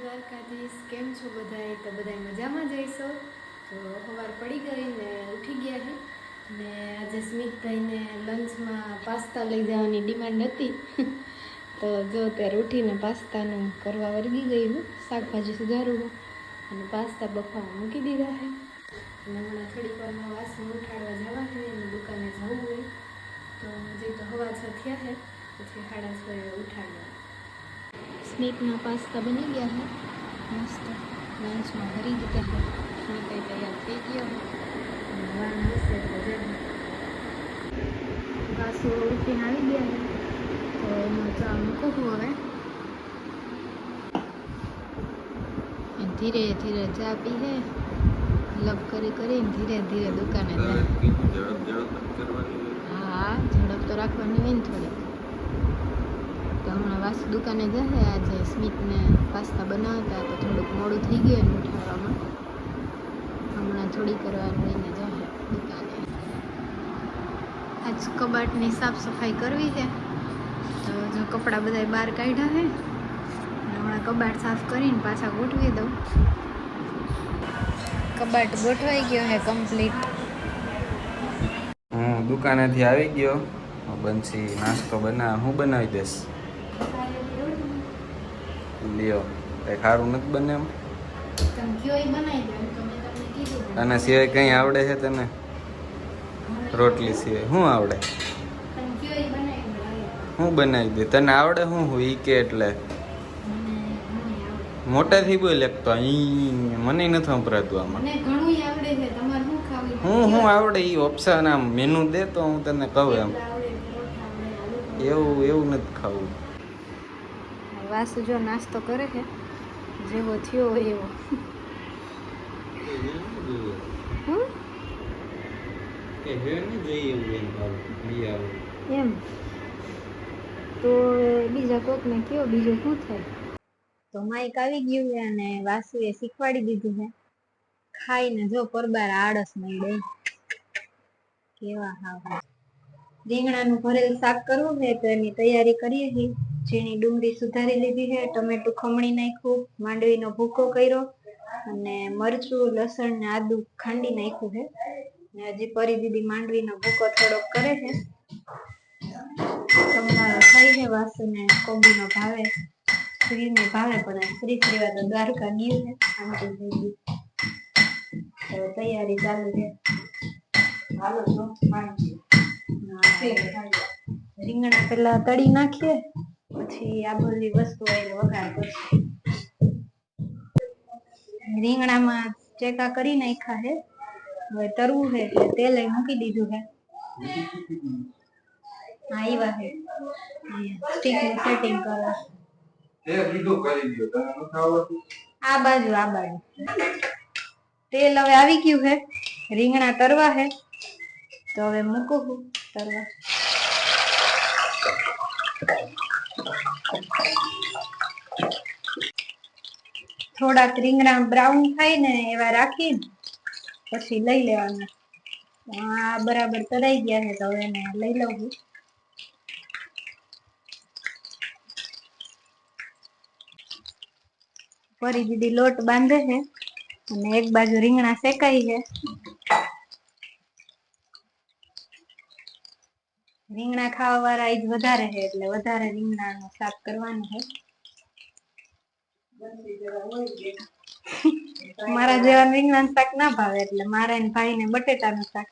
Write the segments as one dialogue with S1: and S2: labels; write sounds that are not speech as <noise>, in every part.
S1: દ્વારકાધીશ, કેમ છો બધાય? તો બધાય મજામાં જઈશો તો સવાર પડી ગઈ ને ઉઠી ગયા છે ને આજે સ્મિતભાઈને લંચમાં પાસ્તા લઈ જવાની ડિમાન્ડ હતી. તો જો ત્યારે ઉઠીને પાસ્તાનું કરવા વર્ગી ગઈ હું, શાકભાજી સુધારું અને પાસ્તા બફાવા મૂકી દીધા છે અને હમણાં થોડીક વારમાં વાસણ ઉઠાડવા જવા છે અને દુકાને જવું હોય તો હજી તો હવા છ થયા છે પછી સાડા છ ઉઠાડવા. સ્નેકના પાસ્તા બની ગયા છે મસ્ત લંચમાં ભરી ગયા છે સ્નેક તૈયાર થઈ ગયો છે અને હશે એટલે જશે પાસો આવી ગયા છે તો એમાં ચા મૂકું છું હવે. ધીરે ધીરે ચા પી હે. લપ કરી કરીને ધીરે ધીરે દુકાને હા ઝડપ તો રાખવાની હોય ને થોડીક. વાસુ દુકાને જશે આજે સ્મિતને પાસ્તા બનાવતા તો થોડુંક મોડું થઈ ગયું એનું ઉઠાવવામાં. હમણાં થોડી કરવા લઈને જશે દુકાને. આજ કબાટની સાફ સફાઈ કરવી છે તો જો કપડાં બધા બહાર કાઢ્યા છે હમણાં કબાટ સાફ કરીને પાછા ગોઠવી દઉં. કબાટ ગોઠવાઈ ગયો છે કમ્પ્લીટ.
S2: હું દુકાનેથી આવી ગયો. બનશી નાસ્તો બનાવ હું બનાવી દઈશ. લ્યો કઈ ખારું નથી બને એમ? અને સિવાય કંઈ આવડે છે તને? રોટલી સિવાય શું આવડે. હું બનાવી દે તને આવડે શું હું ઈ કે એટલે? મોટાથી બોલ એક તો મને નથી સંભળાતું આમાં. હું હું આવડે એ ઓપ્શન આમ મેનુ દે તો હું તને કહું એમ. એવું એવું નથી ખાવું.
S1: વાસુ જો નાસ્તો કરે છે, જેવો થયો હોય એવો એમ. તો બીજા કોકને કયો, બીજું શું થાય? તો માઈક આવી ગયું છે અને વાસુએ શીખવાડી દીધું છે. ખાઈને જો પરબાર આળસ મળે. કેવા હાવ. રીંગણાનું ભરેલ શાક કરવું છે તો એની તૈયારી કરીએ છીએ. ઝીણી ડુંગળી સુધારી લીધી છે ટમેટું ખમણી નાખ્યું માંડવીનો ભૂકો કર્યો અને મરચું લસણ ને આદુ ખાંડી નાખ્યું છે. ને હજી પરી દીદી માંડવીનો ભૂકો થોડોક કરે છે. સંભારો થઈ છે વાસુને કોબીનો ભાવે શ્રીને ભાવે પણ શ્રી શ્રીવા તો દ્વારકા ગયું છે. શાંતિ થઈ તો તૈયારી ચાલુ છે. હાલો જો માંડવી. રીંગણા પેલા તળી નાખીએ. પછી આ બધી વસ્તુ એને વઘાર કરશું. રીંગણામાં ચેકા કરી નાખ્યા છે હવે તરવું છે એટલે તેલ એ મૂકી દીધું છે હા એવા છે સ્ટીકનું સેટિંગ કરવા આ બાજુ આ બાજુ. તેલ હવે આવી ગયું છે રીંગણા તરવા છે તો હવે મૂકું તરવા. થોડાક રીંગણા બ્રાઉન થાય ને એવા રાખી પછી લઈ લેવાના. આ બરાબર તરાઈ ગયા છે તો એને લઈ લઉં ફરી દીદી લોટ બાંધે છે અને એક બાજુ રીંગણા શેકાઈ છે. રીંગણા ખાવા વાળા ઈ જ વધારે છે એટલે વધારે રીંગણાનું શાક કરવાનું છે. મારા જેવા રીંગણા શાક ના ભાવે એટલે મારા ને ભાઈ ને બટેટાનું શાક.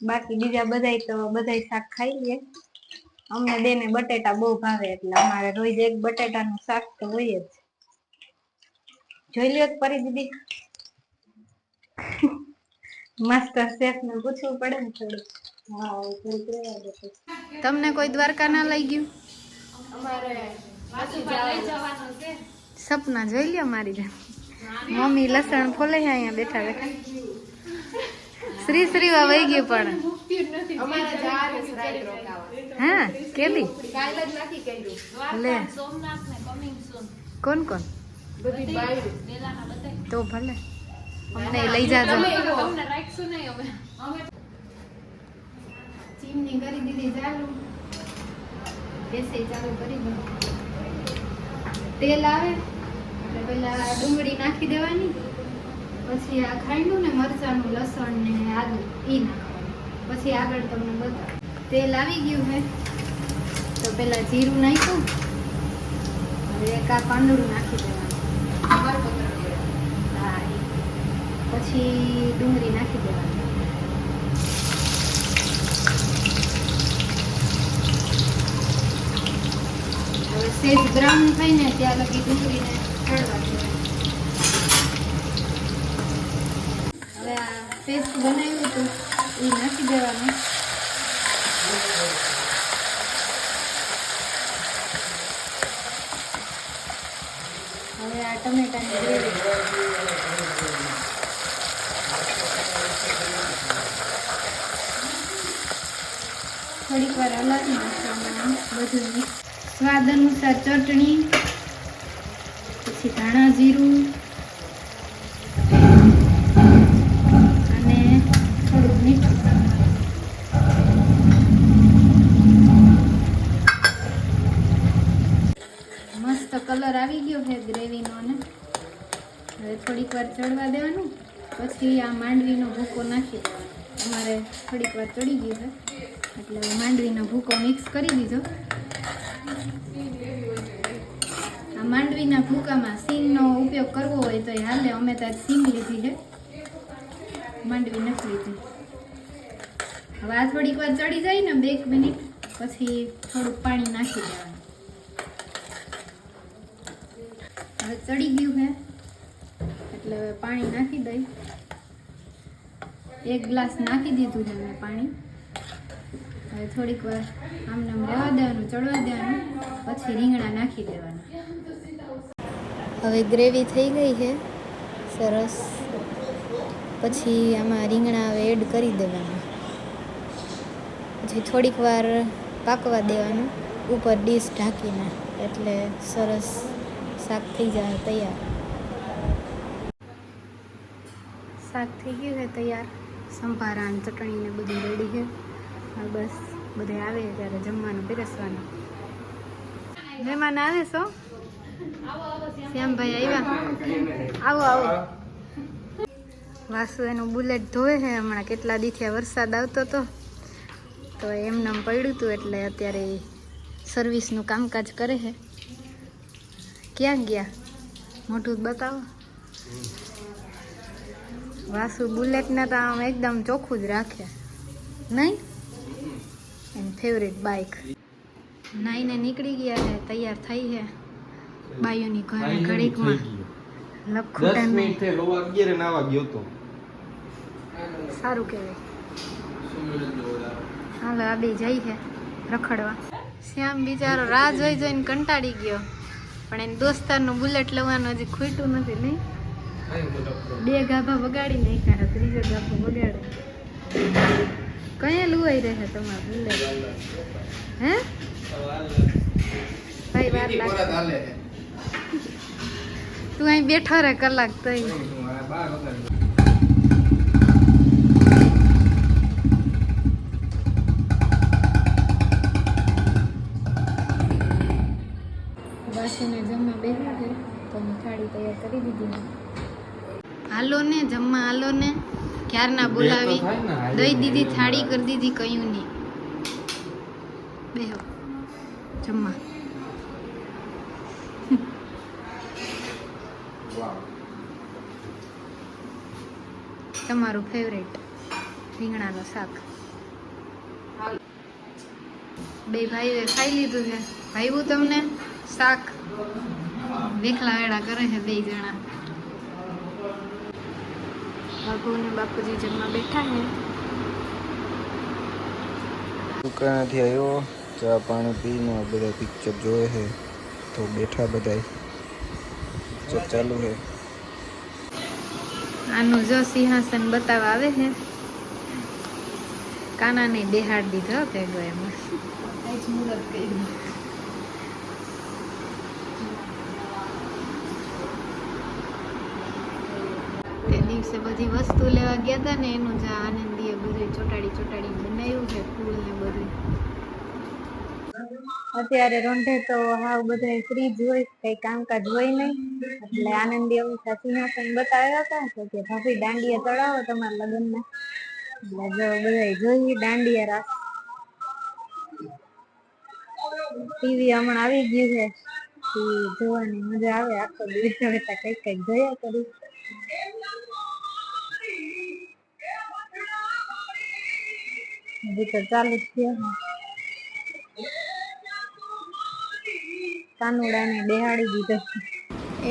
S1: બાકી બીજા બધાય તો બધાય શાક ખાઈ લે. અમને બેને બટેટા બહુ ભાવે એટલે અમારે રોજ એક બટેટાનું શાક તો હોય જ. જોઈ લ્યો પરી દીદી. <laughs> માસ્ટર શેફ ને પૂછવું પડે ને થોડું તમને કોઈ દ્વારકા ના લઈ ગયું? સપના જોઈ લ્યો મારી જેમ મમ્મી લસણ ફોલે છે અહીંયા બેઠા બેઠા. શ્રી શ્રી વહી ગયું પણ. હા કેલી? લે. કોણ કોણ? તો ભલે. અમને લઈ જાજો. ચીમની કરી દીધી ચાલુ. એસી ચાલુ કરી દીધી. તેલ આવે, એટલે ડુંગળી નાખી દેવાની. પછી આ ખાંડું ને મરચાંનું લસણ ને આદુ એ નાખવાનું. પછી આગળ તમને બતાવું. તેલ આવી ગયું હે. તો પેલા જીરું નાખ્યું. એક આ પાંદડું નાખી દેવાનું. પછી ડુંગળી નાખી દેવાની. સેજ બ્રાઉન થાય ને ત્યાં લગી ડુંગળીને ચડવા દેવાની હવે આ પેસ્ટ બનાવ્યું હતું, એ નાખી દેવાનું. હવે આ ટમેટાની ગ્રેવી. થોડીક વાર હલાવી નાખવાનું બધું સ્વાદ અનુસાર ચટણી પછી ધાણા જીરું, અને થોડુંક મીઠું. મસ્ત કલર આવી ગયો છે ગ્રેવીનો ને. હવે થોડીક વાર ચડવા દેવાનું, પછી આ માંડવીનો ભૂકો નાખી દેવાનો અમારે થોડીક વાર ચડી ગયું છે, એટલે માંડવીનો ભૂકો મિક્સ કરી દીધો આ માંડવીના ભૂકામાં સીંગનો ઉપયોગ કરવો હોય તો હાલે. અમે તો સીમ લીધી છે. માંડવી નથી લીધી. હવે આ થોડીક વાર ચડી જાય ને બે મિનિટ, પછી થોડુંક પાણી નાખી દેવાનું. હવે ચડી ગયું છે એટલે હવે પાણી નાખી દઈ. એક ગ્લાસ નાખી દીધું છે મેં પાણી. હવે થોડીક વાર આમને આમ રહેવા દેવાનું ચડવા દેવાનું પછી રીંગણા નાખી દેવાના. હવે ગ્રેવી થઈ ગઈ છે સરસ. પછી આમાં રીંગણા હવે એડ કરી દેવાના. પછી થોડીક વાર પાકવા દેવાનું ઉપર ડીશ ઢાંકીને એટલે સરસ શાક થઈ જાય તૈયાર. શાક થઈ ગયું છે તૈયાર. સંભારા અને ચટણી ને બધું રેડી છે. હવે બસ બધે આવે ત્યારે જમવાનું, પીરસવાનું. મહેમાન આવે છો? શ્યામભાઈ આવ્યા. આવો આવો. વાસુ એનું બુલેટ ધોવે છે. હમણાં કેટલા દીથી વરસાદ આવતો હતો તો એમને પડ્યું હતું એટલે અત્યારે સર્વિસનું કામકાજ કરે છે. ક્યાં ગયા? મોટું બતાવો. વાસુ બુલેટને તો આમ એકદમ ચોખ્ખું જ રાખે. નહીં? ફેવરેટ બાઇક નાઈને નીકળી ગયા છે તૈયાર થઈ છે. બાયુની ઘરે ઘડીકમાં. લખું
S2: દસ
S1: ટાઈમે
S2: મિનિટ થઈ લોવા અગિયારે નાવા ગયો તો.
S1: સારું કહેવાય. હાલો આ બે જઈ છે રખડવા. શ્યામ બિચારો રાહ જોઈ જોઈને કંટાળી ગયો. પણ એને દોસ્તારનું બુલેટ લેવાનું હજી ખૂટ્યું નથી નહીં. બે ગાભા બગાડી નાખ્યા ત્રીજો ગાભો બગાડે કયા લુવાઈ રહે તમારે? બુલેટ હે? ભાઈ વાર લાગે. તું અહીં બેઠો રે કલાક તઈ વાસીને જમવા બેઠા છે તો મેં થાળી તૈયાર કરી દીધી. હાલો ને જમવા હાલો ને. ક્યારના બોલાવી? દઈ દીધી થાળી કરી દીધી કયું નહીં બેહો જમવા. તમારું ફેવરેટ રીંગણાનું શાક. બે ભાઈઓએ ખાઈ લીધું છે. ભાઈવું તમને શાક. વેખલા વેળા કરે છે બે જણા. બાપુ ને બાપુજી જમવા બેઠા છે.
S2: દુકાનેથી આવ્યો ચા પાણી પીને બધા પિક્ચર જોયે છે. તો બેઠા બધા પિક્ચર ચાલુ છે.
S1: આનું જો સિંહાસન બતાવવા આવે છે. કાનાને બેહાડ દીધો ભેગો એમાં આજ મુહૂર્ત કર્યું તે દિવસે બધી વસ્તુ લેવા ગયા હતા ને એનું જ આનંદીએ બધું ચોટાડી ચોટાડી બનાવ્યું છે, ફૂલ ને બધું અત્યારે રોંઢે તો હાવ બધા ફ્રી જ હોય, કઈ કામકાજ હોય નહીં એટલે આનંદી એવું સિંહાસન બતાવ્યા હતા કે ભાભી દાંડિયા ચડાવો તમારા લગ્નમાં. એટલે જો બધા જોઈ દાંડિયા રાખ. ટીવી હમણાં આવી ગયું છે. જોવાની મજા આવે, આખો દિવસ હવે કંઈક કંઈક જોયા કરી. હજી તો ચાલુ જ છે કાનુડાને બેહાડી દીધો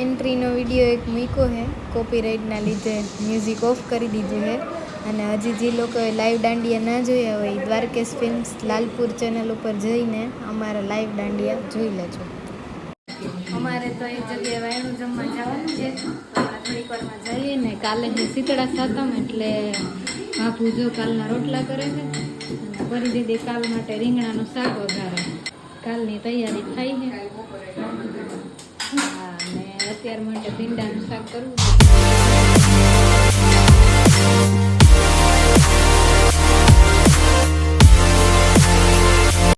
S1: એન્ટ્રીનો વીડિયો એક મૂક્યો છે કોપીરાઇટના લીધે મ્યુઝિક ઓફ કરી દીધું છે અને હજી જે લોકોએ લાઈવ દાંડિયા ના જોયા હોય દ્વારકેશ ફિલ્મ્સ લાલપુર ચેનલ ઉપર જઈને અમારા લાઈવ દાંડિયા જોઈ લેજો. અમારે તો એક જગ્યાએ વાયણું જમવા જવાનું છે. થોડીક વારમાં જઈએ ને કાલે શીતળા સાતમ એટલે બાપુ જો કાલના રોટલા કરે છે. અને કરી દીધી કાલ માટે રીંગણાનું શાક વધારે કાલની તૈયારી થાય છે. અને અત્યાર માટે ભીંડાનું શાક કરવું